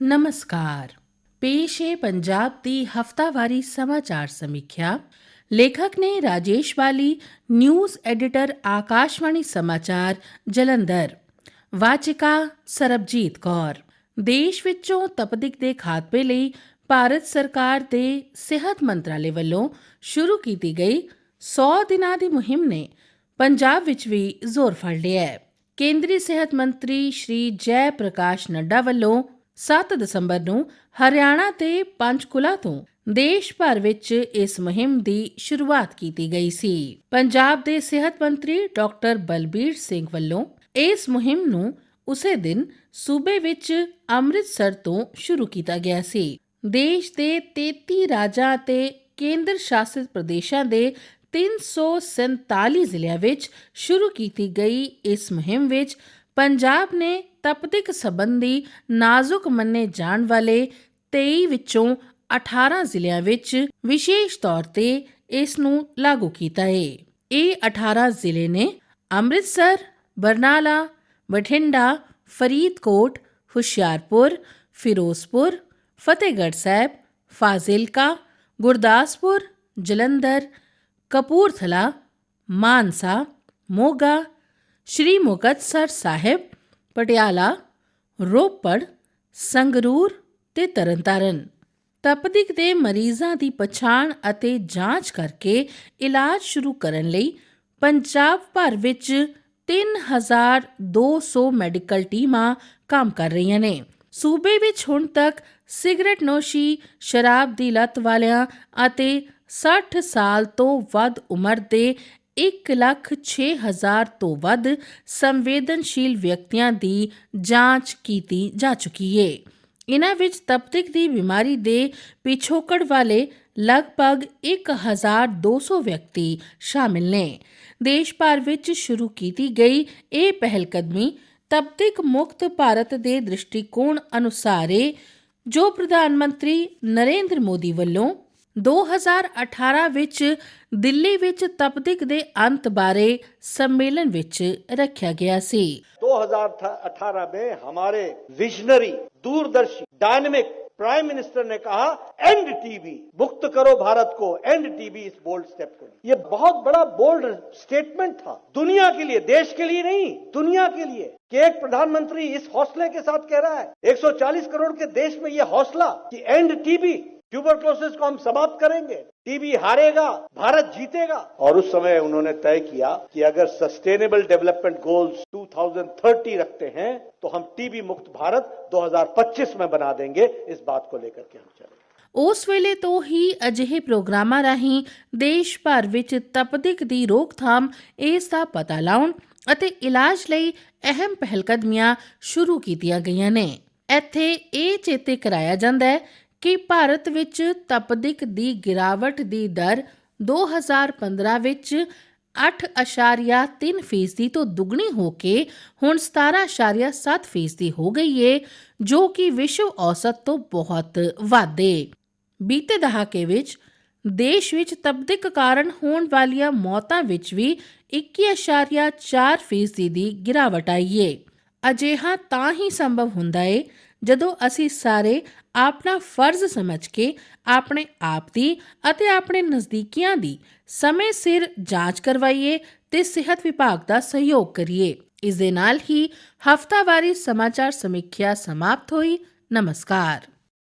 ਨਮਸਕਾਰ ਪੇਸ਼ ਹੈ ਪੰਜਾਬ ਦੀ ਹਫਤਾਵਾਰੀ ਸਮਾਚਾਰ ਸਮੀਖਿਆ ਲੇਖਕ ਨੇ ਰਾਜੇਸ਼ ਵਾਲੀ ਨਿਊਜ਼ ਐਡੀਟਰ ਆਕਾਸ਼ਵਾਣੀ ਸਮਾਚਾਰ ਜਲੰਧਰ ਵਾਚਿਕਾ ਸਰਬਜੀਤ ਕੌਰ ਦੇਸ਼ ਵਿੱਚੋਂ ਤਪਦਿਕ ਦੇ ਖਾਤਮੇ ਲਈ ਭਾਰਤ ਸਰਕਾਰ ਦੇ ਸਿਹਤ ਮੰਤਰਾਲੇ ਵੱਲੋਂ ਸ਼ੁਰੂ ਕੀਤੀ ਗਈ 100 ਦਿਨਾਂ ਦੀ ਮੁਹਿੰਮ ਨੇ ਪੰਜਾਬ ਵਿੱਚ ਵੀ ਜ਼ੋਰ ਫੜ ਲਿਆ ਹੈ ਕੇਂਦਰੀ ਸਿਹਤ ਮੰਤਰੀ ਸ਼੍ਰੀ ਜੈ ਪ੍ਰਕਾਸ਼ ਨੱਡਾ ਵੱਲੋਂ 7 ਦਸੰਬਰ ਨੂੰ ਹਰਿਆਣਾ ਤੇ ਪੰਚਕੁਲਾ ਤੋਂ ਦੇਸ਼ ਭਰ ਵਿੱਚ ਇਸ ਮੁਹਿੰਮ ਦੀ ਸ਼ੁਰੂਆਤ ਕੀਤੀ ਗਈ ਸੀ। ਪੰਜਾਬ ਦੇ ਸਿਹਤ ਮੰਤਰੀ ਡਾਕਟਰ ਬਲਬੀਰ ਸਿੰਘ ਵੱਲੋਂ ਇਸ ਮੁਹਿੰਮ ਨੂੰ ਉਸੇ ਦਿਨ ਸੂਬੇ ਵਿੱਚ ਅੰਮ੍ਰਿਤਸਰ ਤੋਂ ਸ਼ੁਰੂ ਕੀਤਾ ਗਿਆ ਸੀ। ਦੇਸ਼ ਦੇ 33 ਰਾਜਾਂ ਤੇ ਕੇਂਦਰ ਸ਼ਾਸਿਤ ਪ੍ਰਦੇਸ਼ਾਂ ਦੇ 347 ਜ਼ਿਲ੍ਹਿਆਂ ਵਿੱਚ ਸ਼ੁਰੂ ਕੀਤੀ ਗਈ ਇਸ ਮੁਹਿੰਮ ਵਿੱਚ ਪੰਜਾਬ ਨੇ ਤਪਦਿਕ ਸੰਬੰਧੀ ਨਾਜ਼ੁਕ ਮੰਨੇ ਜਾਣ ਵਾਲੇ 23 ਵਿੱਚੋਂ 18 ਜ਼ਿਲ੍ਹਿਆਂ ਵਿੱਚ ਵਿਸ਼ੇਸ਼ ਤੌਰ ਤੇ ਇਸ ਨੂੰ ਲਾਗੂ ਕੀਤਾ ਹੈ ਇਹ 18 ਜ਼ਿਲ੍ਹੇ ਨੇ ਅੰਮ੍ਰਿਤਸਰ, ਬਰਨਾਲਾ, ਬਠਿੰਡਾ, ਫਰੀਦਕੋਟ, ਹੁਸ਼ਿਆਰਪੁਰ, ਫਿਰੋਜ਼ਪੁਰ, ਫਤਿਹਗੜ੍ਹ ਸਾਹਿਬ, ਫਾਜ਼ਿਲਕਾ, ਗੁਰਦਾਸਪੁਰ, ਜਲੰਧਰ, ਕਪੂਰਥਲਾ, ਮਾਨਸਾ, ਮੋਗਾ ਸ਼੍ਰੀ ਮੁਕਤਸਰ ਸਾਹਿਬ ਪਟਿਆਲਾ ਰੋਪੜ ਸੰਗਰੂਰ ਤੇ ਤਰਨਤਾਰਨ ਤਪਦਿਕ ਦੇ ਮਰੀਜ਼ਾਂ ਦੀ ਪਛਾਣ ਅਤੇ ਜਾਂਚ ਕਰਕੇ ਇਲਾਜ ਸ਼ੁਰੂ ਕਰਨ ਲਈ ਪੰਜਾਬ ਭਰ ਵਿੱਚ 3200 ਮੈਡੀਕਲ ਟੀਮਾਂ ਕੰਮ ਕਰ ਰਹੀਆਂ ਨੇ ਸੂਬੇ ਵਿੱਚ ਹੁਣ ਤੱਕ ਸਿਗਰਟ ਨੋਸ਼ੀ ਸ਼ਰਾਬ ਦੀ ਲਤ ਵਾਲਿਆਂ ਅਤੇ 60 ਸਾਲ ਤੋਂ ਵੱਧ ਉਮਰ ਦੇ 1 ਲੱਖ 6 ਹਜ਼ਾਰ ਤੋਂ ਵੱਧ ਸੰਵੇਦਨਸ਼ੀਲ ਵਿਅਕਤੀਆਂ ਦੀ ਜਾਂਚ ਕੀਤੀ ਜਾ ਚੁੱਕੀ ਹੈ ਇਨ੍ਹਾਂ ਵਿੱਚ ਤਪਤਿਕ ਦੀ ਬਿਮਾਰੀ ਦੇ ਪਿਛੋਕੜ ਵਾਲੇ ਲਗਭਗ 1200 ਵਿਅਕਤੀ ਸ਼ਾਮਿਲ ਨੇ। ਦੇਸ਼ ਭਰ ਵਿੱਚ ਸ਼ੁਰੂ ਕੀਤੀ ਗਈ ਇਹ ਪਹਿਲਕਦਮੀ ਤਪਤਿਕ ਮੁਕਤ ਭਾਰਤ ਦੇ ਦ੍ਰਿਸ਼ਟੀਕੋਣ ਅਨੁਸਾਰੇ ਜੋ ਪ੍ਰਧਾਨ ਮੰਤਰੀ ਨਰਿੰਦਰ ਮੋਦੀ ਵੱਲੋਂ 2018 ਵਿੱਚ ਦਿੱਲੀ ਵਿੱਚ ਤਪਦਿਕ ਦੇ ਅੰਤ ਬਾਰੇ ਸੰਮੇਲਨ ਵਿੱਚ ਰੱਖਿਆ ਗਿਆ ਸੀ 2018 में हमारे विजनरी दूरदर्शी डायनेमिक प्राइम मिनिस्टर ने कहा एंड टीबी मुक्त करो भारत को एंड टीबी इस बोल्ड स्टेप को ये बहुत बड़ा बोल्ड स्टेटमेंट था दुनिया के लिए देश के लिए नहीं दुनिया के लिए कि एक प्रधानमंत्री इस हौसले के साथ कह रहा है 140 करोड़ के देश में ये हौसला कि एंड टीबी ट्यूबरक्लोसिस को हम समाप्त करेंगे टीबी हारेगा भारत जीतेगा और उस समय उन्होंने तय किया कि अगर सस्टेनेबल डेवलपमेंट गोल्स 2030 रखते हैं तो हम टीबी मुक्त भारत 2025 में बना देंगे इस बात को लेकर के हम चले ਉਸ ਵੇਲੇ ਤੋਂ ਹੀ ਅਜਿਹੇ ਪ੍ਰੋਗਰਾਮਾਂ ਰਾਹੀਂ ਦੇਸ਼ ਭਰ ਵਿੱਚ ਤਪਦਿਕ ਦੀ ਰੋਕਥਾਮ ਇਸ ਦਾ ਪਤਾ ਲਾਉਣ ਅਤੇ ਇਲਾਜ ਲਈ ਅਹਿਮ ਪਹਿਲਕਦਮੀਆਂ ਸ਼ੁਰੂ ਕੀਤੀਆਂ ਗਈਆਂ ਨੇ ਇੱਥੇ ਇਹ ਚੇਤੇ ਕਰਾਇਆ ਜਾਂਦਾ ਹੈ ਕਿ ਭਾਰਤ ਵਿੱਚ ਤਪਦਿਕ ਦੀ ਗਿਰਾਵਟ ਦੀ ਦਰ 2015 ਵਿੱਚ 8.3 ਫੀਸਦੀ ਤੋਂ ਦੁੱਗਣੀ ਹੋ ਕੇ ਹੁਣ 17.7 ਫੀਸਦੀ ਹੋ ਗਈ ਏ, ਜੋ ਕਿ ਵਿਸ਼ਵ ਔਸਤ ਤੋਂ ਬਹੁਤ ਵੱਧ ਏ। ਬੀਤੇ ਦਹਾਕੇ ਵਿੱਚ ਦੇਸ਼ ਵਿੱਚ ਤਪਦਿਕ ਕਾਰਨ ਹੋਣ ਵਾਲੀਆਂ ਮੌਤਾਂ ਵਿੱਚ ਵੀ 21.4 ਫੀਸਦੀ ਦੀ ਗਿਰਾਵਟ ਆਈ ਏ। ਅਜਿਹਾ ਤਾਂ ਹੀ ਸੰਭਵ ਹੁੰਦਾ ਏ ਜਦੋਂ ਅਸੀਂ ਸਾਰੇ ਆਪਣਾ ਫਰਜ਼ ਸਮਝ ਕੇ ਆਪਣੇ ਆਪ ਦੀ ਅਤੇ ਆਪਣੇ ਨਜ਼ਦੀਕੀਆਂ ਦੀ ਸਮੇਂ ਸਿਰ ਜਾਂਚ ਕਰਵਾਈਏ ਤੇ ਸਿਹਤ ਵਿਭਾਗ ਦਾ ਸਹਿਯੋਗ ਕਰੀਏ। ਇਸ ਦੇ ਨਾਲ ਹੀ ਹਫਤਾਵਾਰੀ ਸਮਾਚਾਰ ਸਮੀਖਿਆ ਸਮਾਪਤ ਹੋਈ। ਨਮਸਕਾਰ।